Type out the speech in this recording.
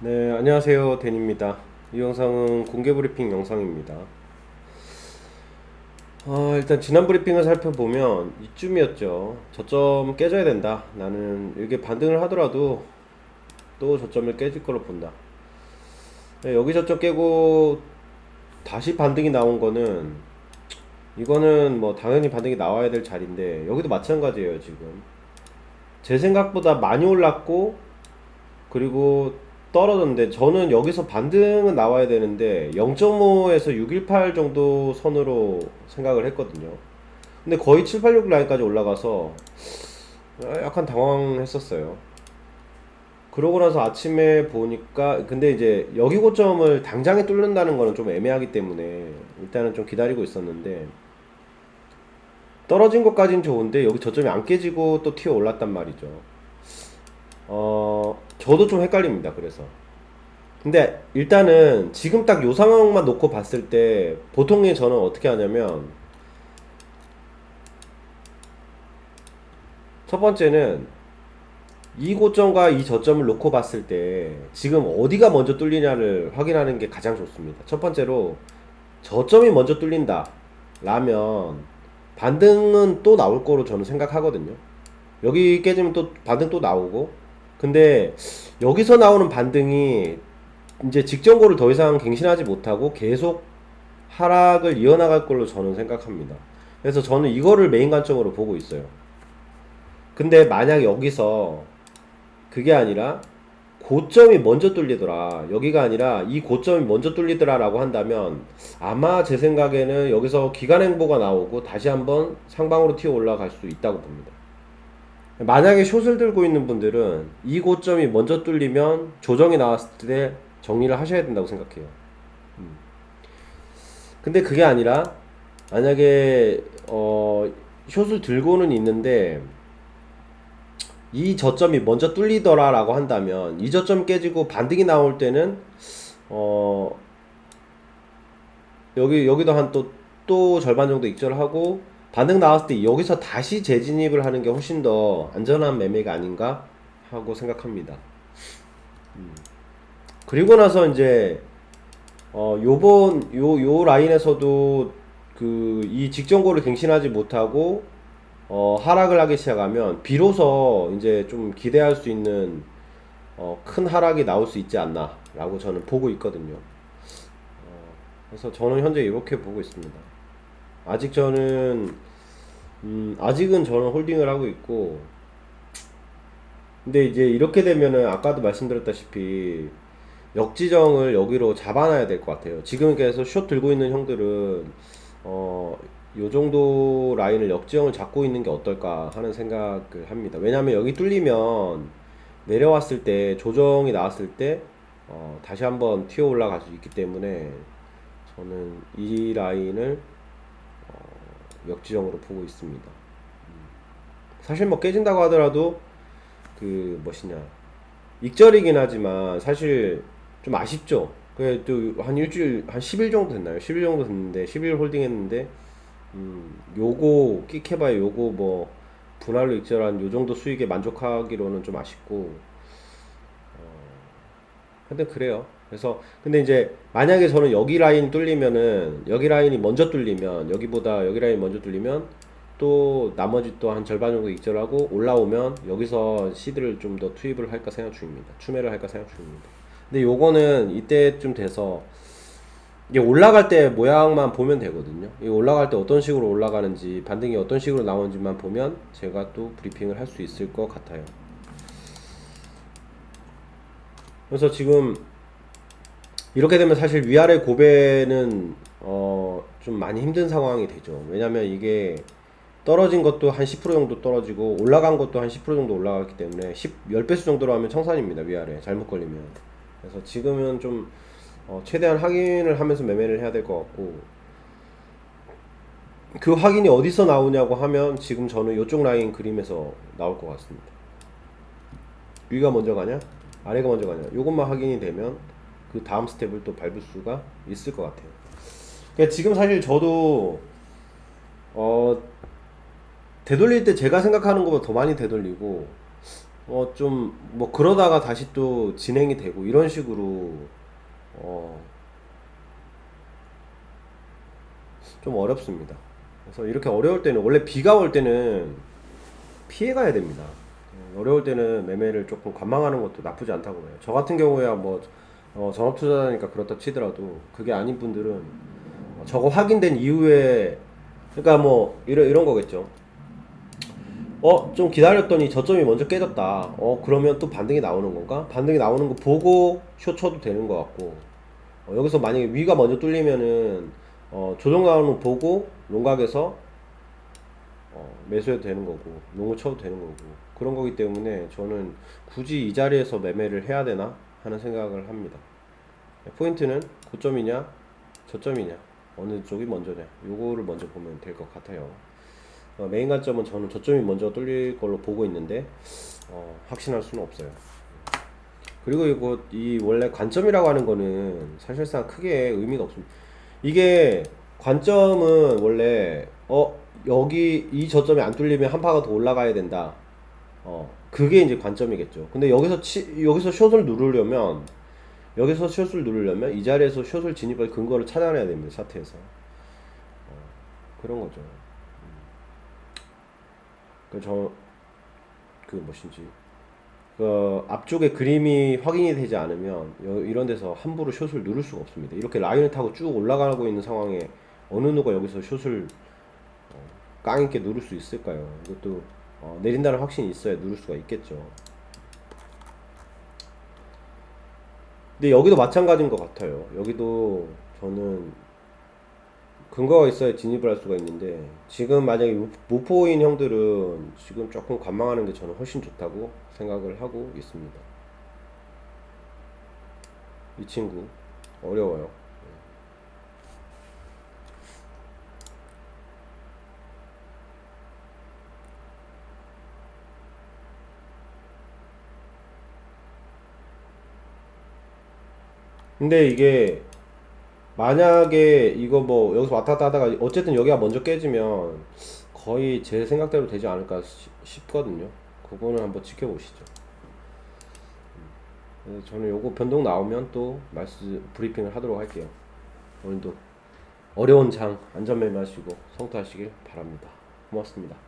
네, 안녕하세요. 댄입니다. 이 영상은 공개 브리핑 영상입니다. 아, 일단 지난 브리핑을 살펴보면 이쯤이었죠. 저점 깨져야 된다. 나는 이게 반등을 하더라도 또 저점을 깨질 거로 본다. 네, 여기 저점 깨고 다시 반등이 나온 거는 이거는 뭐 당연히 반등이 나와야 될 자리인데 여기도 마찬가지예요, 지금. 제 생각보다 많이 올랐고 그리고 떨어졌는데 저는 여기서 반등은 나와야 되는데 0.5에서 618 정도 선으로 생각을 했거든요. 근데 거의 786 라인까지 올라가서 약간 당황했었어요. 그러고 나서 아침에 보니까 근데 이제 여기 고점을 당장에 뚫는다는 거는 좀 애매하기 때문에 일단은 좀 기다리고 있었는데 떨어진 것까진 좋은데 여기 저점이 안 깨지고 또 튀어 올랐단 말이죠. 어, 저도 좀 헷갈립니다. 그래서. 근데 일단은 지금 딱 요 상황만 놓고 봤을 때 보통의 저는 어떻게 하냐면 첫 번째는 이 고점과 이 저점을 놓고 봤을 때 지금 어디가 먼저 뚫리냐를 확인하는 게 가장 좋습니다. 첫 번째로 저점이 먼저 뚫린다. 라면 반등은 또 나올 거로 저는 생각하거든요. 여기 깨지면 또 반등 또 나오고 근데 여기서 나오는 반등이 이제 직전고를 더 이상 갱신하지 못하고 계속 하락을 이어나갈 걸로 저는 생각합니다. 그래서 저는 이거를 메인 관점으로 보고 있어요. 근데 만약 여기서 그게 아니라 고점이 먼저 뚫리더라. 여기가 아니라 이 고점이 먼저 뚫리더라라고 한다면 아마 제 생각에는 여기서 기간 행보가 나오고 다시 한번 상방으로 튀어 올라갈 수 있다고 봅니다. 만약에 숏을 들고 있는 분들은 이 고점이 먼저 뚫리면 조정이 나왔을 때 정리를 하셔야 된다고 생각해요. 음. 근데 그게 아니라 만약에 어 숏을 들고는 있는데 이 저점이 먼저 뚫리더라라고 한다면 이 저점 깨지고 반등이 나올 때는 어 여기 여기도 한 또또 절반 정도 익절하고 반등 나왔을 때 여기서 다시 재진입을 하는 게 훨씬 더 안전한 매매가 아닌가 하고 생각합니다. 음. 그리고 나서 이제 어 요번 요 요 라인에서도 그 이 직전고를 갱신하지 못하고 어 하락을 하기 시작하면 비로소 이제 좀 기대할 수 있는 어 큰 하락이 나올 수 있지 않나라고 저는 보고 있거든요. 어 그래서 저는 현재 이렇게 보고 있습니다. 아직 저는 음, 아직은 저는 홀딩을 하고 있고 근데 이제 이렇게 되면은 아까도 말씀드렸다시피 역지정을 여기로 잡아놔야 될 것 같아요. 지금 계속 숏 들고 있는 형들은 어, 요 정도 라인을 역지정을 잡고 있는 게 어떨까 하는 생각을 합니다. 왜냐하면 여기 뚫리면 내려왔을 때 조정이 나왔을 때 어, 다시 한번 튀어 올라갈 수 있기 때문에 저는 이 라인을 역지정으로 보고 있습니다. 음. 사실 뭐 깨진다고 하더라도 그 무엇이냐 익절이긴 하지만 사실 좀 아쉽죠. 그래도 한 일주일 한 10일 정도 됐나요? 10일 정도 됐는데 10일 홀딩 했는데 음 요거 끽해봐야 요거 뭐 분할로 익절한 요 정도 수익에 만족하기로는 좀 아쉽고 어 근데 그래요. 그래서 근데 이제 만약에 저는 여기 라인 뚫리면은 여기 라인이 먼저 뚫리면 여기보다 여기 라인 먼저 뚫리면 또 나머지 또 한 절반 정도 익절하고 올라오면 여기서 시드를 좀 더 투입을 할까 생각 중입니다. 추매를 할까 생각 중입니다. 근데 요거는 이때쯤 돼서 이게 올라갈 때 모양만 보면 되거든요. 이 올라갈 때 어떤 식으로 올라가는지 반등이 어떤 식으로 나오는지만 보면 제가 또 브리핑을 할 수 있을 것 같아요. 그래서 지금 이렇게 되면 사실 위아래 고배는 어, 좀 많이 힘든 상황이 되죠. 왜냐면 이게 떨어진 것도 한 10% 정도 떨어지고 올라간 것도 한 10% 정도 올라갔기 때문에 10, 10배수 정도로 하면 청산입니다. 위아래 잘못 걸리면. 그래서 지금은 좀 어, 최대한 확인을 하면서 매매를 해야 될 것 같고 그 확인이 어디서 나오냐고 하면 지금 저는 이쪽 라인 그림에서 나올 것 같습니다. 위가 먼저 가냐? 아래가 먼저 가냐? 이것만 확인이 되면 그 다음 스텝을 또 밟을 수가 있을 것 같아요. 그러니까 지금 사실 저도 어 되돌릴 때 제가 생각하는 것보다 더 많이 되돌리고 어 좀 뭐 그러다가 다시 또 진행이 되고 이런 식으로 어 좀 어렵습니다. 그래서 이렇게 어려울 때는 원래 비가 올 때는 피해 가야 됩니다. 어, 어려울 때는 매매를 조금 관망하는 것도 나쁘지 않다고 해요. 저 같은 경우야 뭐 어, 전업 투자자니까 그렇다 치더라도 그게 아닌 분들은 어, 저거 확인된 이후에 그러니까 뭐 이런 이런 거겠죠. 어, 좀 기다렸더니 저점이 먼저 깨졌다. 어, 그러면 또 반등이 나오는 건가? 반등이 나오는 거 보고 쇼 쳐도 되는 것 같고. 어, 여기서 만약에 위가 먼저 뚫리면은, 어, 조정 나오는 거 보고, 롱각에서, 어, 매수해도 되는 거고, 롱을 쳐도 되는 거고. 그런 거기 때문에 저는 굳이 이 자리에서 매매를 해야 되나? 하는 생각을 합니다. 포인트는 고점이냐, 저점이냐, 어느 쪽이 먼저냐. 요거를 먼저 보면 될 것 같아요. 어, 메인 관점은 저는 저점이 먼저 뚫릴 걸로 보고 있는데 어, 확신할 수는 없어요. 그리고 이거 이 원래 관점이라고 하는 거는 사실상 크게 의미가 없습니다. 이게 관점은 원래 어 여기 이 저점이 안 뚫리면 한 파가 더 올라가야 된다. 어 그게 이제 관점이겠죠. 근데 여기서 치 여기서 숏을 누르려면 여기서 숏을 누르려면 이 자리에서 숏을 진입할 근거를 찾아내야 됩니다. 차트에서 어, 그런 거죠. 그 저그 뭐신지 그 앞쪽에 그림이 확인이 되지 않으면 여- 이런 데서 함부로 숏을 누를 수가 없습니다. 이렇게 라인을 타고 쭉 올라가고 있는 상황에 어느 누가 여기서 숏을 어, 깡 있게 누를 수 있을까요? 이것도 어, 내린다는 확신이 있어야 누를 수가 있겠죠. 근데 여기도 마찬가지인 것 같아요. 여기도 저는 근거가 있어야 진입을 할 수가 있는데 지금 만약에 무- 무포인 형들은 지금 조금 관망하는 게 저는 훨씬 좋다고 생각을 하고 있습니다. 이 친구 어려워요. 근데 이게 만약에 이거 뭐 여기서 왔다 갔다 하다가 어쨌든 여기가 먼저 깨지면 거의 제 생각대로 되지 않을까 시- 싶거든요. 그거는 한번 지켜보시죠. 그래서 저는 요거 변동 나오면 또 말씀 브리핑을 하도록 할게요. 오늘도 어려운 장 안전 매매하시고 성투하시길 바랍니다. 고맙습니다.